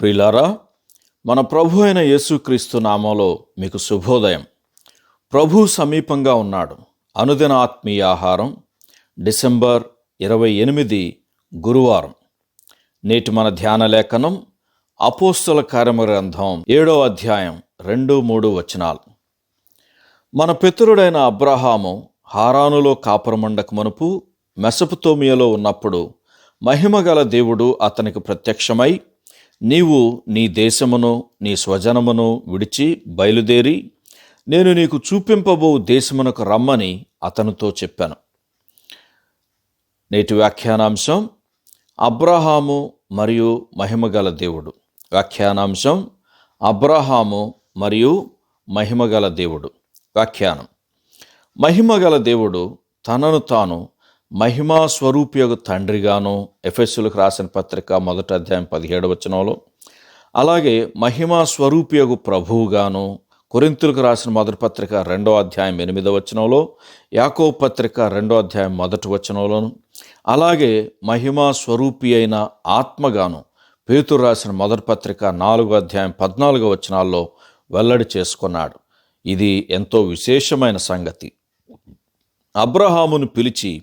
ప్రియులారా మన ప్రభు అయిన యేసుక్రీస్తు నామంలో మీకు శుభోదయం. ప్రభు సమీపంగా ఉన్నాడు. అనుదిన ఆత్మీయ ఆహారం డిసెంబర్ ఇరవై ఎనిమిది గురువారం. నేటి మన ధ్యాన లేఖనం అపోస్తుల కార్యమగ్రంథం ఏడో అధ్యాయం రెండు మూడు వచనాలు. మన పితరుడైన అబ్రహాము హారానులో కాపురమండక మనుపు మెసపుతోమియలో ఉన్నప్పుడు మహిమగల దేవుడు అతనికి ప్రత్యక్షమై నీవు నీ దేశమును నీ స్వజనమును విడిచి బయలుదేరి నేను నీకు చూపింపబో దేశమునకు రమ్మని అతనితో చెప్పాను. నేటి వ్యాఖ్యానాంశం అబ్రహాము మరియు మహిమగల దేవుడు. వ్యాఖ్యానాంశం అబ్రహాము మరియు మహిమగల దేవుడు. వ్యాఖ్యానం మహిమగల దేవుడు తనను తాను మహిమా స్వరూపయోగ తండ్రిగాను ఎఫ్ఎస్సులకు రాసిన పత్రిక మొదటి అధ్యాయం పదిహేడు వచనంలో అలాగే మహిమా స్వరూపియగు ప్రభువుగాను కొరింతులకు రాసిన మొదటి పత్రిక రెండో అధ్యాయం ఎనిమిదో వచనంలో యాకో పత్రిక రెండో అధ్యాయం మొదటి వచనంలోను అలాగే మహిమా స్వరూపి అయిన ఆత్మగాను పేతురు రాసిన మొదటి పత్రిక నాలుగో అధ్యాయం పద్నాలుగో వచనాల్లో వెల్లడి చేసుకున్నాడు. ఇది ఎంతో విశేషమైన సంగతి. అబ్రహామును పిలిచి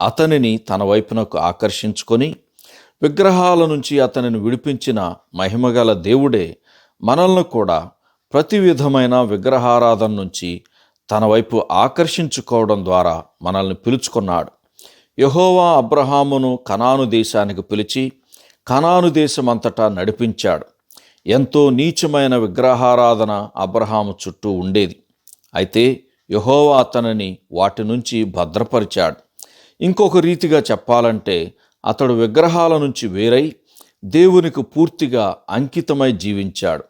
అతనిని తన వైపునకు ఆకర్షించుకొని విగ్రహాల నుంచి అతనిని విడిపించిన మహిమగల దేవుడే మనల్ని కూడా ప్రతి విధమైన విగ్రహారాధన నుంచి తన వైపు ఆకర్షించుకోవడం ద్వారా మనల్ని పిలుచుకున్నాడు. యహోవా అబ్రహామును కనాను దేశానికి పిలిచి కనాను దేశమంతటా నడిపించాడు. ఎంతో నీచమైన విగ్రహారాధన అబ్రహాము చుట్టూ ఉండేది. అయితే యహోవా అతనిని వాటి నుంచి భద్రపరిచాడు. ఇంకొక రీతిగా చెప్పాలంటే అతడు విగ్రహాల నుంచి వేరై దేవునికి పూర్తిగా అంకితమై జీవించాడు.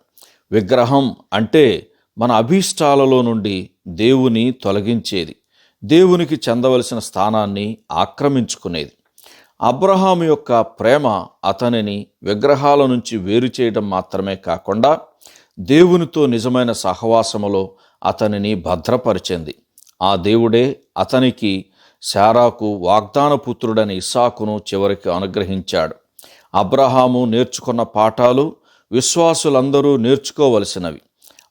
విగ్రహం అంటే మన అభీష్టాలలో నుండి దేవుని తొలగించేది. దేవునికి చెందవలసిన స్థానాన్ని ఆక్రమించుకునేది. అబ్రహాం యొక్క ప్రేమ అతనిని విగ్రహాల నుంచి వేరు చేయడం మాత్రమే కాకుండా దేవునితో నిజమైన సహవాసములో అతనిని భద్రపరిచింది. ఆ దేవుడే అతనికి శారాకు వాగ్దానపుత్రుడని పుత్రుడని చివరికి అనుగ్రహించాడు. అబ్రహాము నేర్చుకున్న పాఠాలు విశ్వాసులందరూ నేర్చుకోవలసినవి.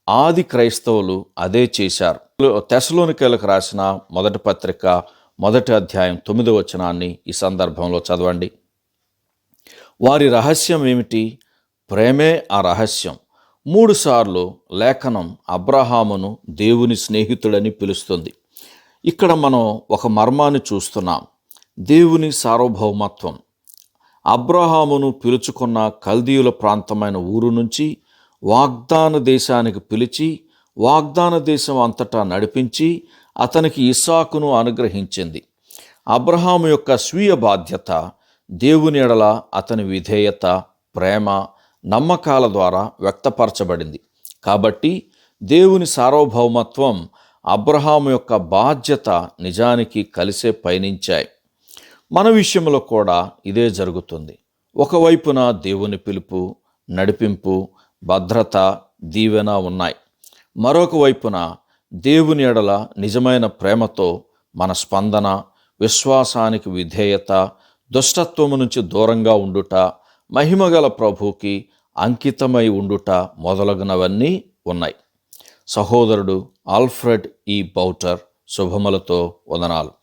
ఆది క్రైస్తవులు అదే చేశారు. తెసలోనికలకు రాసిన మొదటి పత్రిక మొదటి అధ్యాయం తొమ్మిది వచనాన్ని ఈ సందర్భంలో చదవండి. వారి రహస్యం ఏమిటి? ప్రేమే ఆ రహస్యం. మూడుసార్లు లేఖనం అబ్రహామును దేవుని స్నేహితుడని పిలుస్తుంది. ఇక్కడ మనం ఒక మర్మాన్ని చూస్తున్నాం. దేవుని సార్వభౌమత్వం. అబ్రహామును పిలుచుకున్న కల్దీయుల ప్రాంతమైన ఊరు నుంచి వాగ్దాన దేశానికి పిలిచి వాగ్దాన దేశం అంతటా నడిపించి అతనికి ఇసాకును అనుగ్రహించింది. అబ్రహాము యొక్క స్వీయ బాధ్యత దేవుని ఎడల అతని విధేయత ప్రేమ నమ్మకాల ద్వారా వ్యక్తపరచబడింది. కాబట్టి దేవుని సార్వభౌమత్వం అబ్రహాము యొక్క బాధ్యత నిజానికి కలిసే పయనించాయి. మన విషయంలో కూడా ఇదే జరుగుతుంది. ఒకవైపున దేవుని పిలుపు నడిపింపు భద్రత దీవెన ఉన్నాయి. మరొక వైపున దేవుని ఎడల నిజమైన ప్రేమతో మన స్పందన విశ్వాసానికి విధేయత దుష్టత్వము నుంచి దూరంగా ఉండుట మహిమగల ప్రభుకి అంకితమై ఉండుట మొదలగునవన్నీ ఉన్నాయి. సహోదరుడు ఆల్ఫ్రెడ్ ఈ బౌటర్ శుభములతో వదనాలు.